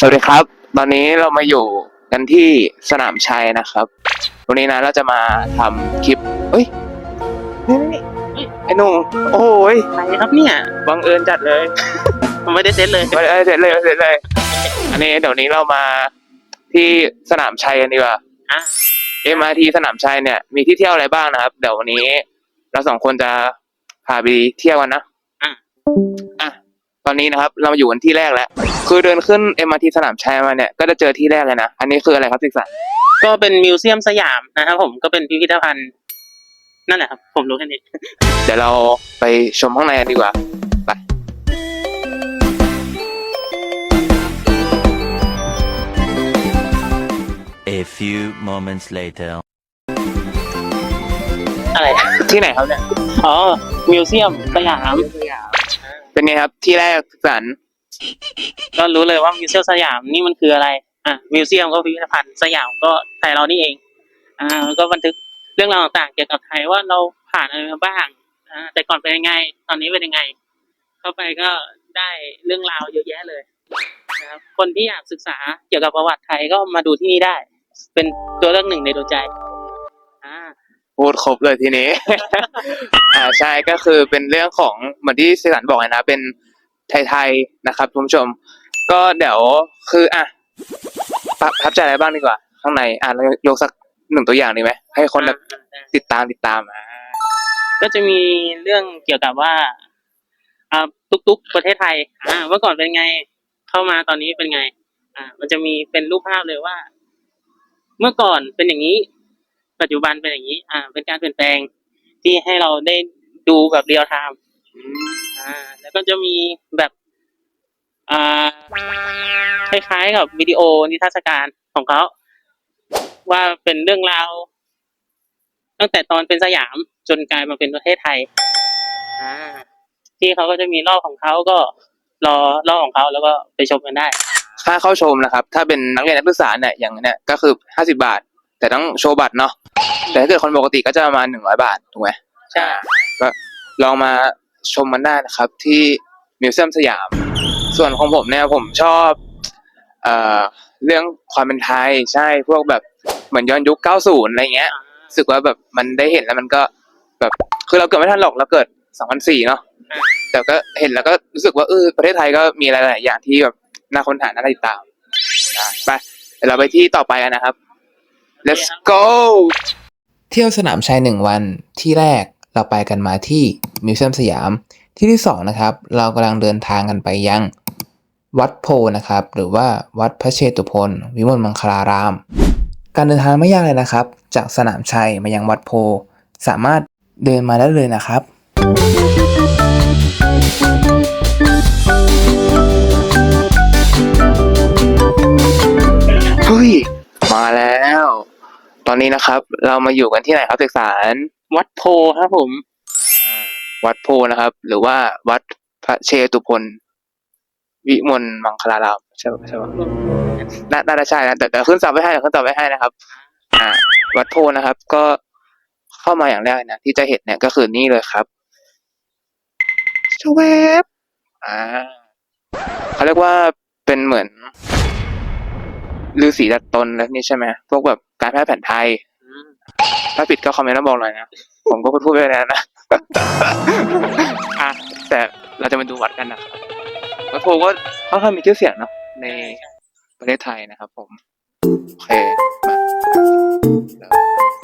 สวัสดีครับ ตอนนี้เรามาอยู่กันที่สนามชัยนะครับ วันนี้นะเราจะมาทำคลิปเอ้ยนี่นี่นี่ไอ้หนุ่มโอ้ยอะไรครับเนี่ยบังเอิญจัดเลย ผมไม่ได้เซ็ตเลยเอ้ยเสร็จเลยเสร็จเลย อันนี้เดี๋ยวนี้เรามาที่สนามชัยกันดีกว่า อะ MRT สนามชัยเนี่ยมีที่เที่ยวอะไรบ้างนะครับ เดี๋ยววันนี้ เราสองคนจะพาไปเที่ยวกันนะอะ อะ ตอนนี้นะครับ เรามาอยู่กันที่แรกแล้ว คือเดินขึ้น MRT สนามชัยมาเนี่ยก็จะเจอที่แรกเลยนะ อันนี้คืออะไรครับสิกสันก็เป็นมิวเซียมสยามนะครับผมก็เป็นพิพิธภัณฑ์ นั่นแหละครับ ผมรู้แค่นี้ เดี๋ยวเราไปชมข้างในกันดีกว่าไป A few moments later. อะไร ที่ไหนครับเนี่ย อ๋อ มิวเซียมสยาม เป็นไงครับที่แรกสิกสัน ก็รู้เลยว่ามิวเซียมสยามนี่มันคืออะไร อะมิวเซียมก็พิพิธภัณฑ์สยามก็ไทยเรานี่เอง อ่าก็บันทึกเรื่องราวต่างๆเกี่ยวกับไทยว่าเราผ่านอะไรมาบ้างอ่าแต่ก่อนเป็นยังไง ตอนนี้เป็นยังไง เข้าไปก็ได้เรื่องราวเยอะแยะเลยนะครับคนที่อยากศึกษาเกี่ยวกับประวัติไทยก็มาดูที่นี่ได้ เป็นตัวเลือกหนึ่งในดวงใจอ่า พูดครบเลยทีนี้ อ่าใช่ก็คือเป็นเรื่องของเหมือนที่สิสันบอกเลยนะ เป็น ไทยๆนะครับคุณผู้ชม ก็เดี๋ยวคืออะประประทับใจอะไรบ้างดีกว่า ข้างในอะเรายกสักหนึ่งตัวอย่างดีไหมให้คนแบบอ่าได้ติดตามติดตามอ่าก็จะมีเรื่องเกี่ยวกับว่าอ่าตุกๆประเทศไทยอ่าเมื่อก่อนเป็นไงเข้ามาตอนนี้เป็นไง อ่า มันจะมีเป็นรูปภาพเลยว่า เมื่อก่อนเป็นอย่างนี้ ปัจจุบันเป็นอย่างนี้ อ่า เป็นการเปลี่ยนแปลงที่ให้เราได้ดูแบบเรียลไทม์ อ่า แล้วก็จะมีแบบ อ่า คล้ายๆกับวิดีโอนิทรรศการของเขา ว่าเป็นเรื่องราว ตั้งแต่ตอนเป็นสยามจนกลายมาเป็นประเทศไทย อ่า ที่เขาก็จะมีรอบของเขาก็รอรอบของเขาแล้วก็ไปชมกันได้ ค่าเข้าชมนะครับ ถ้าเป็นนักเรียนนักศึกษาเนี่ยอย่างเนี้ยก็คือห้าสิบาท แต่ต้องโชว์บัตรเนาะแต่ถ้าเกิดคนปกติก็จะประมาณหนึ่งร้อยบาทถูกไหมใช่ ก็ลองมา ชมมันได้นะครับที่มิวเซียมสยาม ส่วนของผมเนี่ยผมชอบเอ่อเรื่องความเป็นไทยใช่พวกแบบเหมือนย้อนยุค 90 อะไรเงี้ยรู้สึกว่าแบบมันได้เห็นแล้วมันก็แบบคือเราเกิดไม่ทันหรอกเราเกิด 2004 เนาะแต่ก็เห็นแล้วก็รู้สึกว่าเออประเทศไทยก็มีหลายๆอย่างที่แบบน่าค้นหาน่าติดตามไปเดี๋ยวเราไปที่ต่อไปกันนะครับ let's go เที่ยวสนามชัยหนึ่งวันที่แรก เราไปกันมาที่มิวเซียมสยาม ที่ที่สองนะครับเรากำลังเดินทางกันไปยัง วัดโพนะครับ หรือว่าวัดพระเชตุพนวิมลมังคลาราม การเดินทางไม่ยากเลยนะครับ จากสนามชัยมายังวัดโพ สามารถเดินมาได้เลยนะครับเฮ้ยมาแล้ว ตอนนี้นะครับ เรามาอยู่กันที่ไหนครับเอกสาร วัดโพครับผม วัดโพนะครับ หรือว่าวัดพระเชตุพนวิมลมังคลารามใช่ปะใช่ปะน่าน่าจะใช่นะแต่แต่ขึ้นสับไว้ให้เดี๋ยวขึ้นสับไว้ให้นะครับ อ่า วัดโพนะครับ ก็เข้ามาอย่างแรกนะที่จะเห็นเนี่ยก็คือนี่เลยครับชเวบอ่าเขาเรียกว่าเป็นเหมือนฤาษีดัดตนแล้วนี่ใช่ไหมพวกแบบการแพทย์แผนไทย ถ้าผิดก็คอมเมนต์มาบอกหน่อยนะ ผมก็พูดไปแล้วนะ อะ แต่เราจะมาดูวัดกันนะครับวัดโพก็ค่อนข้างมีชื่อเสียงเนาะในประเทศไทยนะครับผม โอเค ม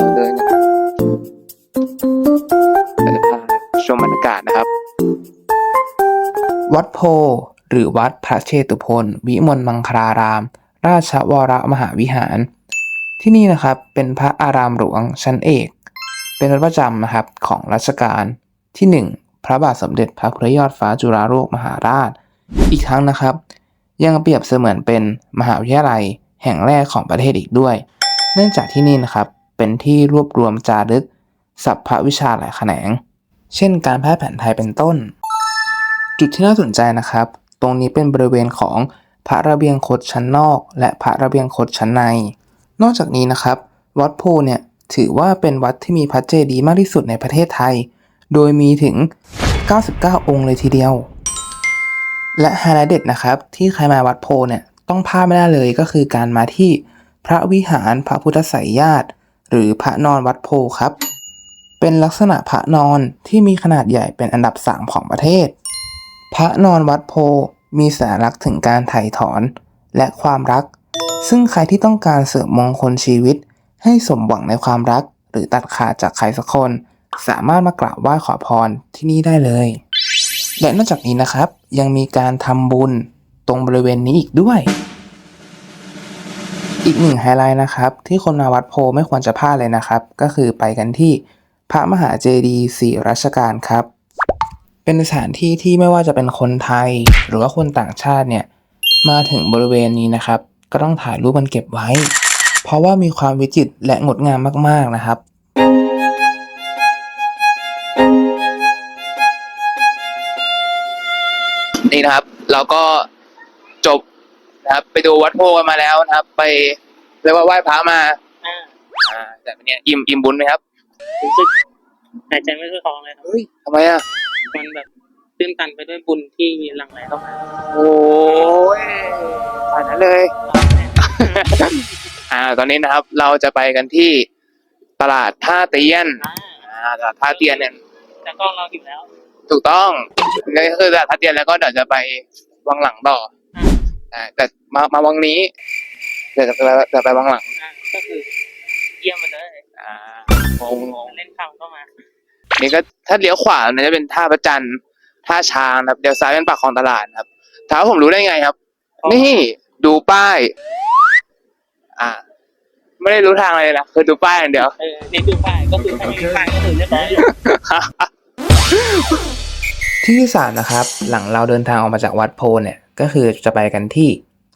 าเดินกันเราจะพาชมบรรยากาศนะครับ วัดโพหรือวัดพระเชตุพนวิมลมังคลาราม ราชวรมหาวิหาร ที่นี่นะครับเป็นพระอารามหลวงชั้นเอก เป็นวัดประจำนะครับของรัชกาลที่ 1 พระบาทสมเด็จพระพุทธยอดฟ้าจุฬาโลกมหาราช อีกทั้งนะครับ ยังเปรียบเสมือนเป็นมหาวิทยาลัยแห่งแรกของประเทศอีกด้วย เนื่องจากที่นี่นะครับเป็นที่รวบรวมจารึกสัพพวิชาหลายแขนง เช่นการแพทย์แผนไทยเป็นต้น จุดที่น่าสนใจนะครับ ตรงนี้เป็นบริเวณของพระระเบียงคดชั้นนอก และพระระเบียงคดชั้นใน นอกจากนี้นะครับ วัดโพเนี่ยถือว่าเป็นวัดที่มีพระเจดีย์มากที่สุดในประเทศไทย โดยมีถึง 99 องค์เลยทีเดียว และไฮไลท์เด็ดนะครับที่ใครมาวัดโพเนี่ยต้องพลาดไม่ได้เลยก็คือการมาที่พระวิหารพระพุทธไสยญาติ หรือพระนอนวัดโพครับ เป็นลักษณะพระนอนที่มีขนาดใหญ่เป็นอันดับสามของประเทศ พระนอนวัดโพมีสัญลักษณ์ถึงการถ่ายถอน และความรัก ซึ่งใครที่ต้องการเสริมมงคลชีวิต ให้สมหวังในความรัก หรือตัดขาดจากใครสักคน สามารถมากราบไหว้ขอพรที่นี่ได้เลย และนอกจากนี้นะครับ ยังมีการทำบุญตรงบริเวณนี้อีกด้วย อีกหนึ่งไฮไลท์นะครับ ที่คนมาวัดโพไม่ควรจะพลาดเลยนะครับ ก็คือไปกันที่พระมหาเจดีย์สี่รัชกาลครับ เป็นสถานที่ที่ไม่ว่าจะเป็นคนไทย หรือว่าคนต่างชาติเนี่ยมาถึงบริเวณนี้นะครับ ก็ต้องถ่ายรูปมันเก็บไว้ เพราะว่ามีความวิจิตรและงดงามมากๆนะครับนี่นะครับเราก็จบนะครับไปดูวัดโพกันมาแล้วนะครับ ไปเรียกว่าไหว้พระมาอ่าอ่าแต่เป็นเนี่ยอิ่มอิ่มบุญไหมครับรู้สึกหายใจไม่ค่อยคล่องเลยครับเฮ้ยทำไมอะมันแบบ ตื้นตันไปด้วยบุญที่หลั่งไหลเข้ามาโอ้ยขนาดนั้นเลย อ่า ตอนนี้นะครับ เราจะไปกันที่ตลาดท่าเตียน อ่าอ่าตลาดท่าเตียนเนี่ย แต่กล้องเราอยู่แล้ว ถูกต้องนี่ก็คือตลาดท่าเตียนแล้วก็เดี๋ยวจะไปวังหลังต่ออ่าอ่าแต่มา มาวังนี้ เดี๋ยวจะไปจะไปวังหลัง อ่าก็คือเยี่ยมมาเลยอ่างงงงเล่นคำเข้ามา นี่ก็ถ้าเลี้ยวขวาเนี่ยจะเป็นท่าพระจันทร์ ท่าช้างนะครับเดี๋ยวซ้ายเป็นปากคลองตลาดครับถามว่าผมรู้ได้ไงครับ นี่ดูป้าย อ่า ไม่ได้รู้ทางอะไรเลยนะคือดูป้ายอย่างเดียวเออนี่ดูป้ายก็คือถ้าไม่มีป้ายก็คือเรียบร้อยที่ที่สามนะครับ หลังเราเดินทางออกมาจากวัดโพเนี่ย ก็คือจะไปกันที่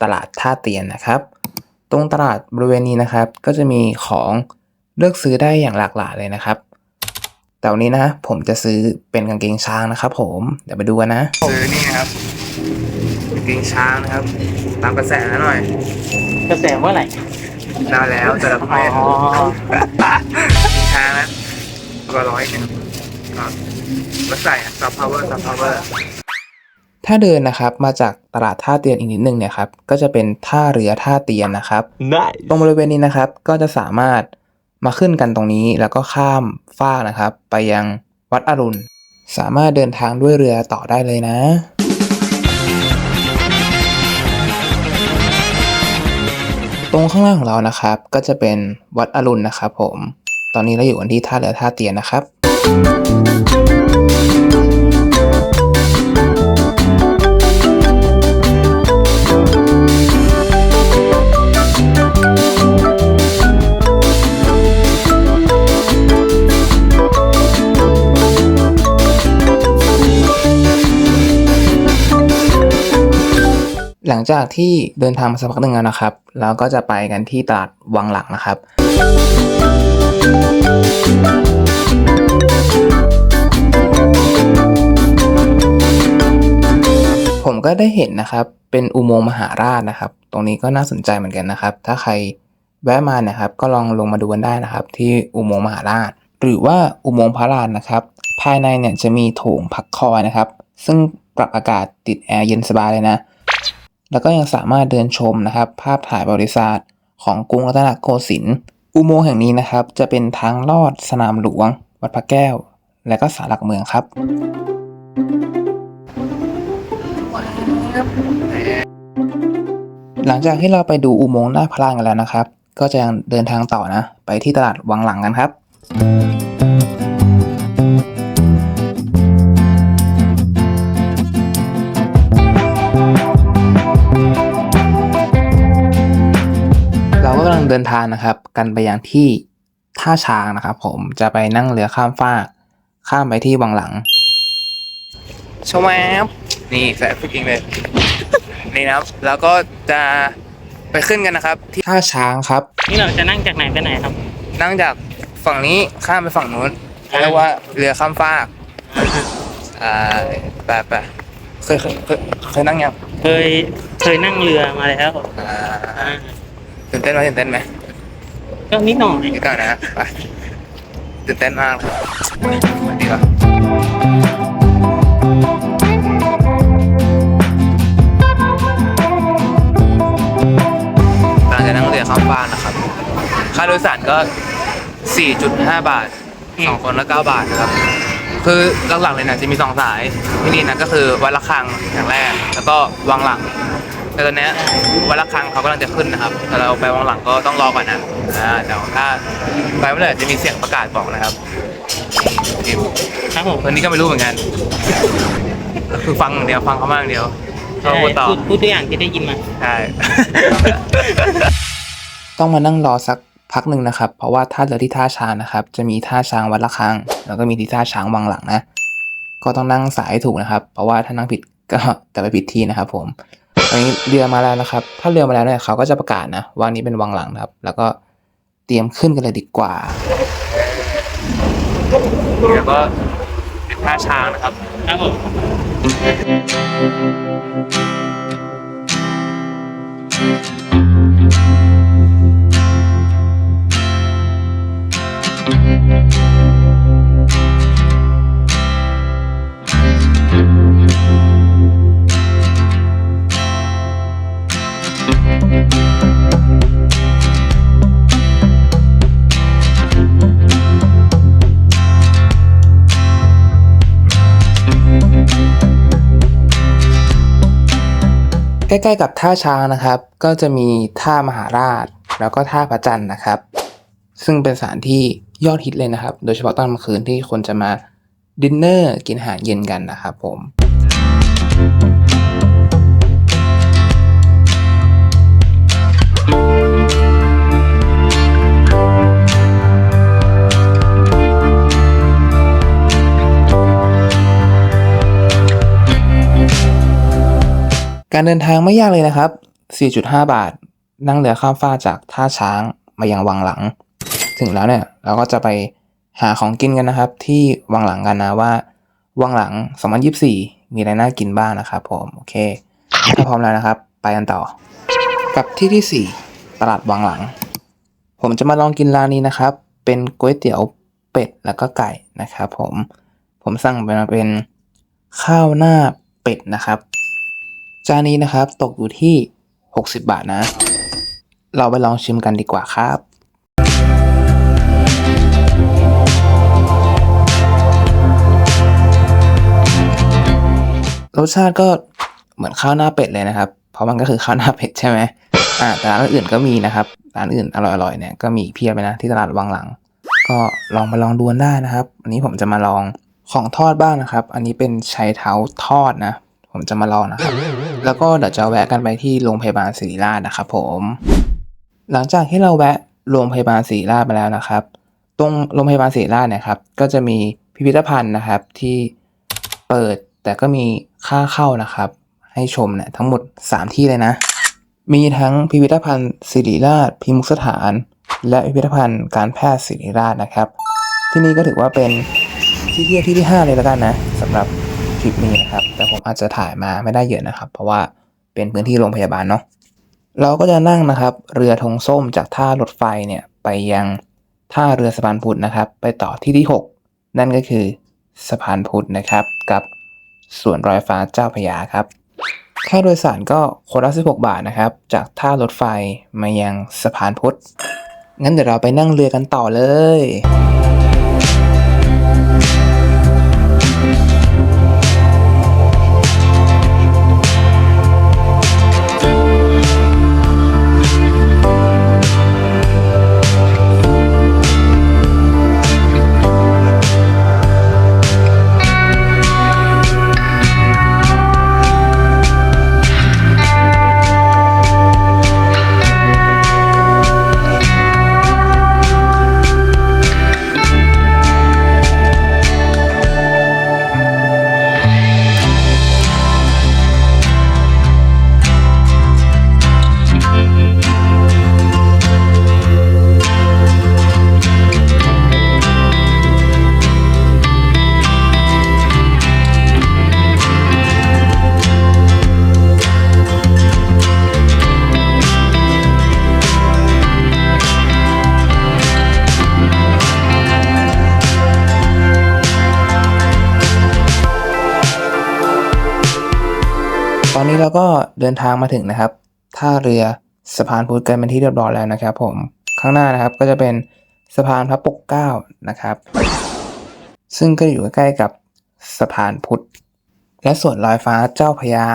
ตลาดท่าเตียนนะครับ ตรงตลาดบริเวณนี้นะครับ ก็จะมีของเลือกซื้อได้อย่างหลากหลายเลยนะครับ แต่วันนี้นะ ผมจะซื้อเป็นกางเกงช้างนะครับผมเดี๋ยวไปดูกันนะซื้อนี่นะครับกางเกงช้างนะครับ ตามกระแสหน่อย กระแสเมื่อไหร่นานแล้วแต่ละประเภทอ๋อช้างนะก็ร้อยหนึ่งก็มาใส่ซับพาวเวอร์ซับพาวเวอร์ถ้าเดินนะครับมาจากตลาดท่าเตียนอีกนิดนึงเนี่ยครับก็จะเป็นท่าเรือท่าเตียนนะครับ Nice. ตรงบริเวณนี้นะครับก็จะสามารถ มาขึ้นกันตรงนี้แล้วก็ข้ามฟากนะครับ ไปยังวัดอรุณ สามารถเดินทางด้วยเรือต่อได้เลยนะ ตรงข้างล่างของเรานะครับ ก็จะเป็นวัดอรุณนะครับผม ตอนนี้เราอยู่กันที่ท่าเรือท่าเตียนนะครับ หลังจากที่เดินทางมาสักพักหนึ่งแล้วนะครับ เราก็จะไปกันที่ตลาดวังหลังนะครับ ผมก็ได้เห็นนะครับ เป็นอุโมงค์มหาราชนะครับ ตรงนี้ก็น่าสนใจเหมือนกันนะครับ ถ้าใครแวะมาเนี่ยครับ ก็ลองลงมาดูกันได้นะครับ ที่อุโมงค์มหาราช หรือว่าอุโมงค์พระลานนะครับ ภายในเนี่ยจะมีโถงพักคอยนะครับ ซึ่งปรับอากาศติดแอร์เย็นสบายเลยนะ แล้วก็ยังสามารถเดินชมนะครับภาพถ่ายประวัติศาสตร์ของกรุงรัตนโกสินทร์อุโมงค์แห่งนี้นะครับ จะเป็นทางลอดสนามหลวง วัดพระแก้ว และก็ศาลหลักเมืองครับหลังจากที่เราไปดูอุโมงค์หน้าพระลานกันแล้วนะครับ ก็จะยังเดินทางต่อนะ ไปที่ตลาดวังหลังกันครับ งเดินทางนะครับ กันไปยังที่ท่าช้างนะครับ ผมจะไปนั่งเรือข้ามฟาก ข้ามไปที่วังหลังชมแวบนี่แสบจริงเลยนี่นะครับ แล้วก็จะไปขึ้นกันนะครับ ที่ท่าช้างครับ นี่เราจะนั่งจากไหนไปไหนครับ นั่งจากฝั่งนี้ข้ามไปฝั่งนู้นเรียกว่าเรือข้ามฟากอ่าไปไปเคยเคยเคยเคยนั่งยังเคยเคยนั่งเรือมาแล้วอ่าอ่า ตื่นเต้นไหมตื่นเต้นไหมก็นิดหน่อยนิดหน่อยนะไปตื่นเต้นมากเลยดีป่ะรือข้ามฟากนะครับ ค่าโดยสารก็ 4.5 บาทสองคนละ9บาทนะครับ คือหลักๆเลยนะจะมีสองสายที่นี่นะก็คือวัดระฆังอย่างแรก แล้วก็วังหลัง แต่ตอนเนี้ยวัดระฆังเขากำลังจะขึ้นนะครับ แต่เราไปวังหลังก็ต้องรอก่อนนะอ่าเดี๋ยวถ้าไปเมื่อไหร่จะมีเสียงประกาศบอกนะครับนี่ครับผมวันนี้ก็ไม่รู้เหมือนกัน คือฟังอย่างเดียวฟังเขามากอย่างเดียวเขาพูดต่อพูดพูดตัวอย่างที่ได้ยินมาใช่ต้องมานั่งรอสักพักหนึ่งนะครับ เพราะว่าท่าเรือที่ท่าช้างนะครับ จะมีท่าช้างวัดระฆังแล้วก็มีที่ท่าช้างวังหลังนะ ก็ต้องนั่งสายให้ถูกนะครับ เพราะว่าถ้านั่งผิดก็จะไปผิดที่นะครับผมต อนนี้เรือมาแล้วนะครับ ถ้าเรือมาแล้วเนี่ยเขาก็จะประกาศนะว่านี้เป็นวังหลังนะครับ แล้วก็เตรียมขึ้นกันเลยดีกว่าเดี๋ยวก็เป็นท่าช้างนะครับครับผม ใกล้ๆกับท่าช้างนะครับ ก็จะมีท่ามหาราช แล้วก็ท่าพระจันทร์นะครับ ซึ่งเป็นสถานที่ยอดฮิตเลยนะครับ โดยเฉพาะตอนกลางคืนที่คนจะมาดินเนอร์กินอาหารเย็นกันนะครับผม การเดินทางไม่ยากเลยนะครับ 4.5 บาท นั่งเรือข้ามฟ้าจากท่าช้างมายังวังหลัง ถึงแล้วเนี่ยเราก็จะไปหาของกินกันนะครับ ที่วังหลังกันนะว่า วังหลัง 2024 มีอะไรน่ากินบ้างนะครับผม โอเค ถ้าพร้อมแล้วนะครับ ไปกันต่อ กับที่ที่ 4 ตลาดวังหลัง ผมจะมาลองกินร้านนี้นะครับ เป็นก๋วยเตี๋ยวเป็ดแล้วก็ไก่นะครับผม ผมสั่งไปมาเป็นข้าวหน้าเป็ดนะครับ จานนี้นะครับตกอยู่ที่ 60 บาทนะ เราไปลองชิมกันดีกว่าครับรสชาติก็เหมือนข้าวหน้าเป็ดเลยนะครับ เพราะมันก็คือข้าวหน้าเป็ดใช่ไหมอ่าแต่ร้านอื่นก็มีนะครับ ร้านอื่นอร่อยๆเนี่ยก็มีเพียบเลยนะที่ตลาดวังหลัง ก็ลองมาลองดูนได้นะครับอันนี้ผมจะมาลองของทอดบ้างนะครับ อันนี้เป็นชัยเท้าทอดนะ ผมจะมาลองนะครับ แล้วก็เดี๋ยวจะแวะกันไปที่โรงพยาบาลศิริราชนะครับผม หลังจากที่เราแวะโรงพยาบาลศิริราชไปแล้วนะครับ ตรงโรงพยาบาลศิริราชเนะครับ ก็จะมีพิพิธภัณฑ์นะครับที่เปิดแต่ก็มีค่าเข้านะครับ ให้ชมเนี่ยทั้งหมด 3 ที่เลยนะ มีทั้งพิพิธภัณฑ์ศิริราช พิมุขสถาน และพิพิธภัณฑ์การแพทย์ศิริราชนะครับ ที่นี่ก็ถือว่าเป็นที่เที่ยวที่ที่ 5 เลยแล้วกันนะสำหรับ ทริปนี้นะครับ แต่ผมอาจจะถ่ายมาไม่ได้เยอะนะครับ เพราะว่าเป็นพื้นที่โรงพยาบาลเนาะเราก็จะนั่งนะครับ เรือธงส้มจากท่ารถไฟเนี่ยไปยังท่าเรือสะพานพุทธนะครับ ไปต่อที่ที่ 6 นั่นก็คือสะพานพุทธนะครับ กับสวนรอยฟ้าเจ้าพยาครับค่าโดยสารก็คนละ16 บาทนะครับ จากท่ารถไฟมายังสะพานพุทธงั้นเดี๋ยวเราไปนั่งเรือกันต่อเลย อนนี้เราก็เดินทางมาถึงนะครับท่าเรือสะพานพุทธกันเป็นที่เรียบร้อยแล้วนะครับ ผมข้างหน้านะครับก็จะเป็นสะพานพระปกเกล้านะครับ ซึ่งก็อยู่ใกล้กับสะพานพุทธและส่วนลอยฟ้าเจ้าพระยา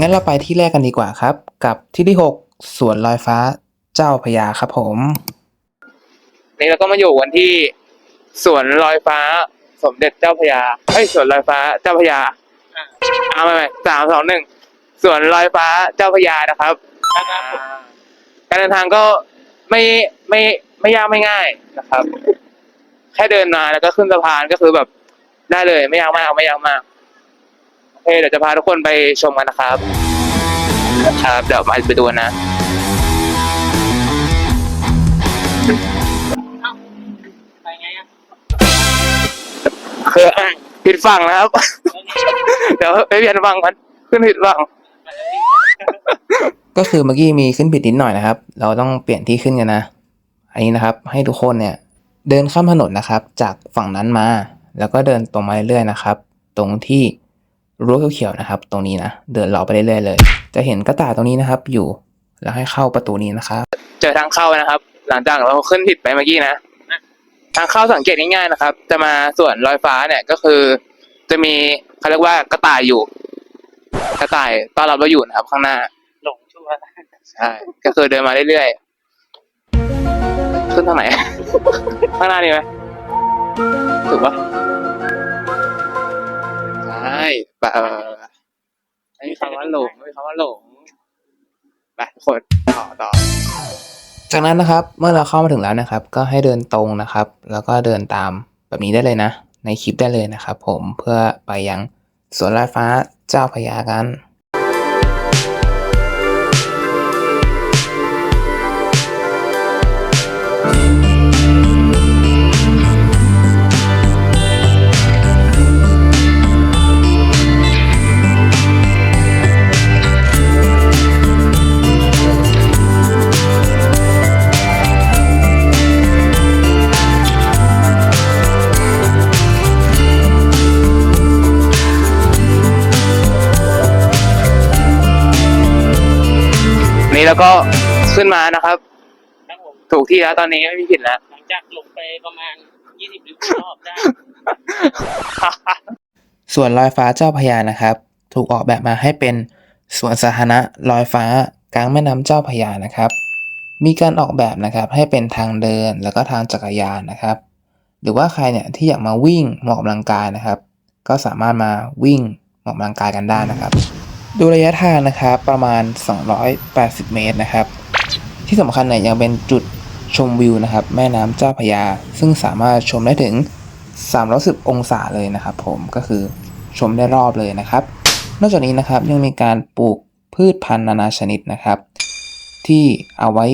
งั้นเราไปที่แรกกันดีกว่าครับ กับที่ที่ 6 สวนลอยฟ้าเจ้าพระยาครับผม นี่เราก็มาอยู่กันที่สวนลอยฟ้า สมเด็จเจ้าพระยาเฮ้ยสวนลอยฟ้าเจ้าพระยาอ่าเอาใหม่ๆสามสองหนึ่งสวนลอยฟ้าเจ้าพระยานะครับนะครับผมการเดินทางก็ไม่ไม่ไม่ยากไม่ง่ายนะครับ แค่เดินมาแล้วก็ขึ้นสะพานก็คือแบบได้เลยไม่ยากมากไม่ยากมากโอเคเดี๋ยวจะพาทุกคนไปชมกันนะครับ ครับเดี๋ยวมาไปดูกันนะ คือผิดฝั่งนะครับ เดี๋ยวไปเปลี่ยนฝั่งกันขึ้นผิดฝั่งก็คือเมื่อกี้มีขึ้นผิดนิดหน่อยนะครับ เราต้องเปลี่ยนที่ขึ้นกันนะ อันนี้นะครับ ให้ทุกคนเนี่ย เดินข้ามถนนนะครับ จากฝั่งนั้นมา แล้วก็เดินตรงมาเรื่อยๆนะครับ ตรงที่รั้วเขียวๆนะครับ ตรงนี้นะ เดินเลาะไปเรื่อยๆเลย จะเห็นกระต่ายตรงนี้นะครับ อยู่ แล้วให้เข้าประตูนี้นะครับ เจอทางเข้านะครับ หลังจากเราขึ้นผิดไปเมื่อกี้นะ ทางเข้าสังเกตง่ายๆนะครับ จะมาส่วนลอยฟ้าเนี่ยก็คือ จะมีเขาเรียกว่ากระต่ายอยู่ กระต่ายต้อนรับเราอยู่นะครับข้างหน้าหลงชั่วใช่ก็คือเดินมาเรื่อยๆขึ้นทางไหน ข้างหน้านี่ไหมถูกปะใช่ปะเออไม่มีคำว่าหลงไม่มีคำว่าหลงไปทุกคนต่อต่อ จากนั้นนะครับเมื่อเราเข้ามาถึงแล้วนะครับ ก็ให้เดินตรงนะครับ แล้วก็เดินตามแบบนี้ได้เลยนะ ในคลิปได้เลยนะครับ ผมเพื่อไปยังสวนลอยฟ้าเจ้าพยากัน นี่แล้วก็ขึ้นมานะครับ ครับผมถูกที่แล้วตอนนี้ไม่มีผิดแล้ว หลังจากหลงไปประมาณยี่สิบรอบได้ ส่วนลอยฟ้าเจ้าพระยานะครับ ถูกออกแบบมาให้เป็นสวนสาธารณะลอยฟ้ากลางแม่น้ำเจ้าพระยานะครับ มีการออกแบบนะครับให้เป็นทางเดินแล้วก็ทางจักรยานนะครับ หรือว่าใครเนี่ยที่อยากมาวิ่งมาออกกำลังกายนะครับ ก็สามารถมาวิ่งออกกำลังกายกันได้นะครับ ดูระยะทางนะครับประมาณ 280 เมตรนะครับ ที่สำคัญเนี่ยยังเป็นจุดชมวิวนะครับ แม่น้ำเจ้าพยา ซึ่งสามารถชมได้ถึง 310 องศาเลยนะครับผมก็คือชมได้รอบเลยนะครับ นอกจากนี้นะครับยังมีการปลูกพืชพันธุ์นานาชนิดนะครับ ที่เอาไว้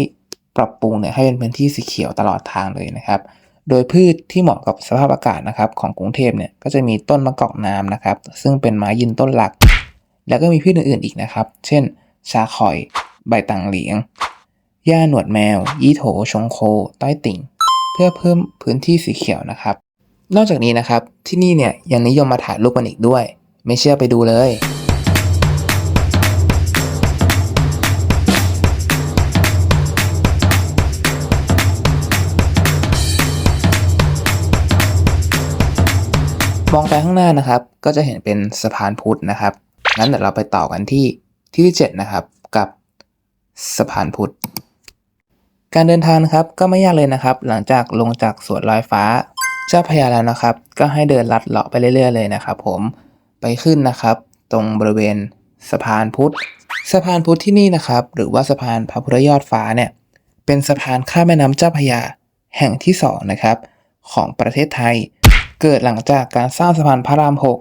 ปรับปรุงเนี่ยให้เป็นพื้นที่สีเขียวตลอดทางเลยนะครับ โดยพืชที่เหมาะกับสภาพอากาศนะครับของกรุงเทพเนี่ยก็จะมีต้นมะกอกน้ำนะครับ ซึ่งเป็นไม้ยืนต้นหลัก แล้วก็มีพืชอื่นๆอีกนะครับ เช่น ชาข่อย ใบตังเหลียง หญ้าหนวดแมว ยี่โถ ชงโค ต้อยติ่ง เพื่อเพิ่มพื้นที่สีเขียวนะครับ นอกจากนี้นะครับที่นี่เนี่ยยังนิยมมาถ่ายรูปกันอีกด้วย ไม่เชื่อไปดูเลยมองไปข้างหน้านะครับ ก็จะเห็นเป็นสะพานพุทธนะครับ งั้นเดี๋ยวเราไปต่อกันที่ที่ที่ 7 นะครับ กับสะพานพุทธ การเดินทางนะครับก็ไม่ยากเลยนะครับ หลังจากลงจากสวนลอยฟ้าเจ้าพระยาแล้วนะครับ ก็ให้เดินลัดเลาะไปเรื่อยๆเลยนะครับ ผมไปขึ้นนะครับ ตรงบริเวณสะพานพุทธสะพานพุทธที่นี่นะครับ หรือว่าสะพานพระพุทธยอดฟ้าเนี่ยเป็นสะพานข้ามแม่น้ำเจ้าพระยาแห่งที่สองนะครับของประเทศไทย เกิดหลังจากการสร้างสะพานพระรามหก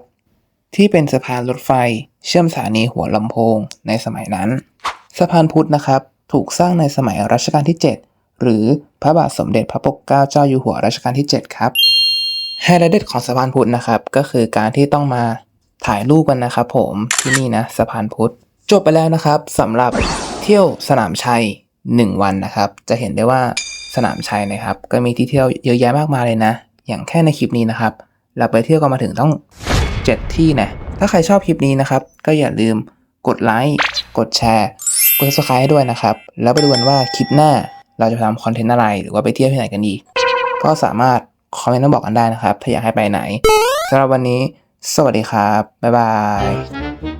ที่เป็นสะพานรถไฟ เชื่อมสถานีหัวลำโพงในสมัยนั้น สะพานพุทธนะครับ ถูกสร้างในสมัยรัชกาลที่ 7 หรือพระบาทสมเด็จพระปกเกล้าเจ้าอยู่หัวรัชกาลที่ 7 ครับไฮไลท์เด็ดของสะพานพุทธนะครับ ก็คือการที่ต้องมาถ่ายรูปกันนะครับผมที่นี่นะสะพานพุทธจบไปแล้วนะครับสำหรับเที่ยวสนามชัย 1 วันนะครับ จะเห็นได้ว่าสนามชัยนะครับ ก็มีที่เที่ยวเยอะแยะมากมายเลยนะ อย่างแค่ในคลิปนี้นะครับ เราไปเที่ยวกันมาถึงต้อง 7 ที่นะ ถ้าใครชอบคลิปนี้นะครับ ก็อย่าลืมกดไลค์ กดแชร์ กด subscribe ด้วยนะครับ แล้วไปดูกันว่าคลิปหน้าเราจะทำคอนเทนต์อะไร หรือว่าไปเที่ยวที่ไหนกันดี ก็สามารถคอมเมนต์มาบอกกันได้นะครับ ถ้าอยากให้ไปไหนสำหรับวันนี้ สวัสดีครับ บ๊ายบาย